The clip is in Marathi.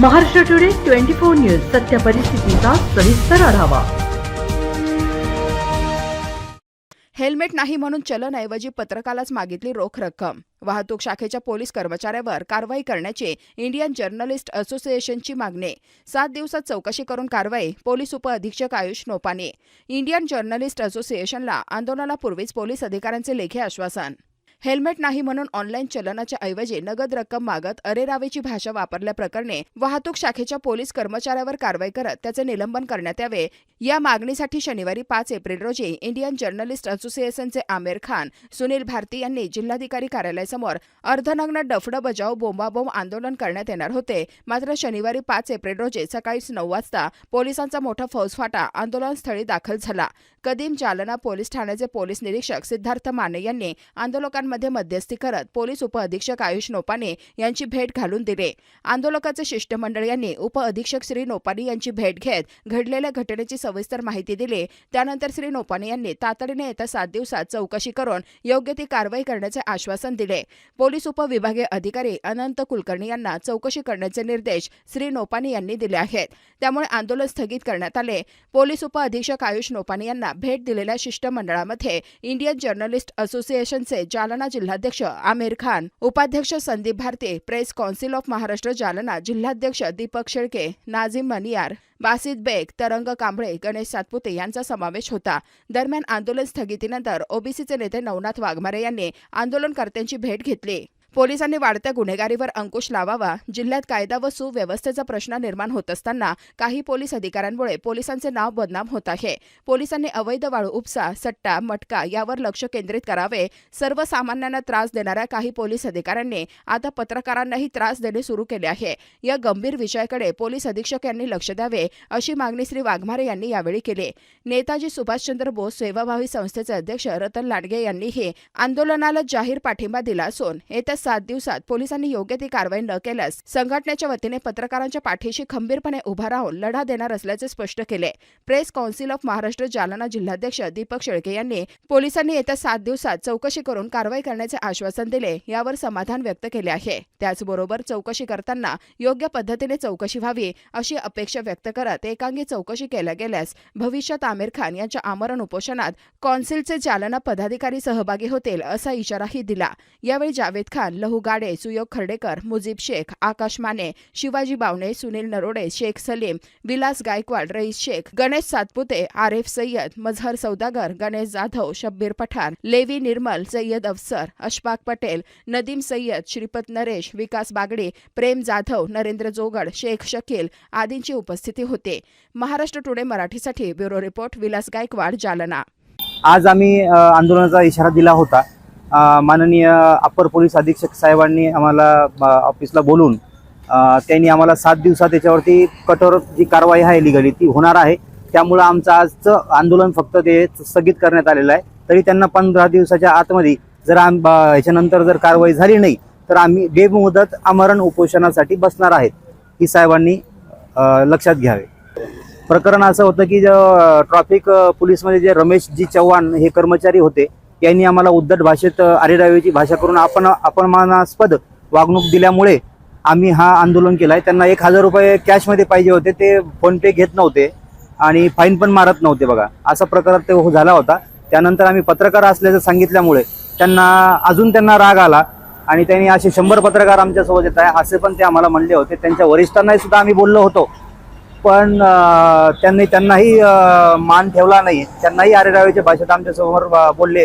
Maharashtra today twenty four news सत्य परिस्थितीचा सविस्तर आढावा. हेल्मेट नाही म्हणून चलनऐवजी पत्रकालाच मागितली रोख रक्कम. वाहतूक शाखेच्या पोलीस कर्मचाऱ्यावर कारवाई करण्याची इंडियन जर्नलिस्ट असोसिएशनची मागणी. सात दिवसात चौकशी करून कारवाई पोलीस उपअधीक्षक आयुष नोपाने. इंडियन जर्नलिस्ट असोसिएशनला आंदोलनापूर्वीच पोलीस अधिकाऱ्यांचे लेखी आश्वासन. हेल्मेट नाही म्हणून ऑनलाईन चलनाच्या ऐवजी नगद रक्कम मागत अरेरावेची भाषा वापरल्याप्रकरणी वाहतूक शाखेच्या पोलीस कर्मचाऱ्यावर कारवाई करत त्याचे निलंबन करण्यात यावे. या मागणीसाठी शनिवारी पाच एप्रिल रोजी इंडियन जर्नलिस्ट असोसिएशनचे आमिर खान सुनील भारती यांनी जिल्हाधिकारी कार्यालयासमोर अर्धनग्न डफडं बजाव बोंबाबोंब आंदोलन करण्यात येणार होते. मात्र शनिवारी पाच एप्रिल रोजी सकाळीच नऊ वाजता पोलिसांचा मोठा फौजफाटा आंदोलनस्थळी दाखल झाला. कदीम जालना पोलीस ठाण्याचे पोलीस निरीक्षक सिद्धार्थ माने यांनी आंदोलकांमध्ये मध्यस्थी करत पोलीस उपअधीक्षक आयुष नोपाने यांची भेट घालून दिली. आंदोलकाचे शिष्टमंडळ यांनी उपअधीक्षक श्री नोपाने यांची भेट घेत घडलेल्या घटनेची सविस्तर माहिती दिली. त्यानंतर श्री नोपाने यांनी तातडीने येत्या सात दिवसात चौकशी करून योग्य ती कारवाई करण्याचे आश्वासन दिले. पोलीस उपविभागीय अधिकारी अनंत कुलकर्णी यांना चौकशी करण्याचे निर्देश श्री नोपाने यांनी दिले आहेत. त्यामुळे आंदोलन स्थगित करण्यात आले. पोलीस उपअधीक्षक आयुष नोपाने यांना भेट दिलेल्या शिष्टमंडळामध्ये इंडियन जर्नलिस्ट असोसिएशनचे जालना जिल्हाध्यक्ष आमिर खान उपाध्यक्ष Sandeep Bharti press council of Maharashtra Jalna जिल्हाध्यक्ष दीपक शेळके नाझीम मनियार बासित बेग तरंग कांबळे गणेश सातपुते यांचा समावेश होता. दरम्यान आंदोलन स्थगितीनंतर ओबीसीचे नेते नवनाथ वाघमारे यांनी आंदोलनकर्त्यांची भेट घेतली. पोलिसांनी वाढत्या गुन्हेगारीवर अंकुश लावावा जिल्ह्यात कायदा व सुव्यवस्थेचा प्रश्न निर्माण होत असताना काही पोलीस अधिकाऱ्यांमुळे पोलिसांचे नाव बदनाम होत आहे. पोलिसांनी अवैध वाळू उपसा सट्टा मटका यावर लक्ष केंद्रित करावे. सर्वसामान्यांना त्रास देणाऱ्या काही पोलीस अधिकाऱ्यांनी आता पत्रकारांनाही त्रास देणे सुरू केले आहे. या गंभीर विषयाकडे पोलीस अधीक्षक यांनी लक्ष द्यावे अशी मागणी श्री वाघमारे यांनी यावेळी केली. नेताजी सुभाषचंद्र बोस सेवाभावी संस्थेचे अध्यक्ष रतन लांडगे यांनीही आंदोलनाला जाहीर पाठिंबा दिला असून येत्या सात दिवसात पोलिसांनी योग्य ती कारवाई न केल्यास संघटनेच्या वतीने पत्रकारांच्या पाठीशी खंबीरपणे उभा राहून लढा देणार असल्याचे स्पष्ट केले. Press council of Maharashtra Jalna जिल्हाध्यक्ष दीपक शेळके यांनी पोलिसांनी येत्या सात दिवसात चौकशी करून कारवाई करण्याचे आश्वासन दिले यावर समाधान व्यक्त केले आहे. त्याचबरोबर चौकशी करताना योग्य पद्धतीने चौकशी व्हावी अशी अपेक्षा व्यक्त करत एकांगी चौकशी केल्या गेल्यास भविष्यात आमिर खान यांच्या आमरण उपोषणात कौन्सिलचे जालना पदाधिकारी सहभागी होतील असा इशाराही दिला. यावेळी जावेद खान लहू गाडे सुयोग खर्डेकर मुजीब शेख आकाश माने शिवाजी बावणे सुनील नरोडे शेख सलीम विलास गायकवाड रईस शेख गणेश सातपुते आरेफ सय्यद मझहर सौदागर गणेश जाधव शब्बीर पठाण लेवी निर्मल सय्यद अफसर अशफाक पटेल नदीम सय्यद श्रीपत नरेश विकास बागडे प्रेम जाधव नरेंद्र जोगड शेख शकील आदींची उपस्थिती होते. महाराष्ट्र टुडे मराठीसाठी ब्युरो रिपोर्ट विलास गायकवाड जालना. आज आम्ही आंदोलनाचा इशारा दिला होता. माननीय अप्पर पोलीस अधीक्षक साहेबांनी आम्हाला ऑफिसला बोलून त्यांनी आम्हाला सात दिवसात त्याच्यावरती कठोर जी कारवाई आहे लिगली ती होणार आहे. त्यामुळं आमचं आजचं आंदोलन फक्त ते स्थगित करण्यात आलेलं आहे. तरी त्यांना पंधरा दिवसाच्या आतमध्ये जर आम ह्याच्यानंतर जर कारवाई झाली नाही तर आम्ही बेमुदत आमरण उपोषणासाठी बसणार आहेत ही साहेबांनी लक्षात घ्यावे. प्रकरण असं होतं की जो ट्रॉफिक पोलीसमध्ये जे रमेश जी चव्हाण हे कर्मचारी होते यांनी आम्हाला उद्धट भाषेत अरेरावीची भाषा करून आपण अपमानास्पद वागणूक दिल्यामुळे आम्ही हा आंदोलन केलं आहे त्यांना एक हजार रुपये कॅशमध्ये पाहिजे होते. ते फोनपे घेत नव्हते आणि फाईन पण मारत नव्हते बघा. असा प्रकार ते हो- झाला होता. त्यानंतर आम्ही पत्रकार असल्याचं सांगितल्यामुळे त्यांना अजून त्यांना राग आला आणि त्यांनी असे शंभर पत्रकार आमच्यासोबत येत आहे असे पण ते आम्हाला म्हणले होते. त्यांच्या वरिष्ठांनाही सुद्धा आम्ही बोललो होतो. पण त्यांनी त्यांनाही मान ठेवला नाही. त्यांनाही अरेरावीच्या भाषेत आमच्यासमोर बोलले.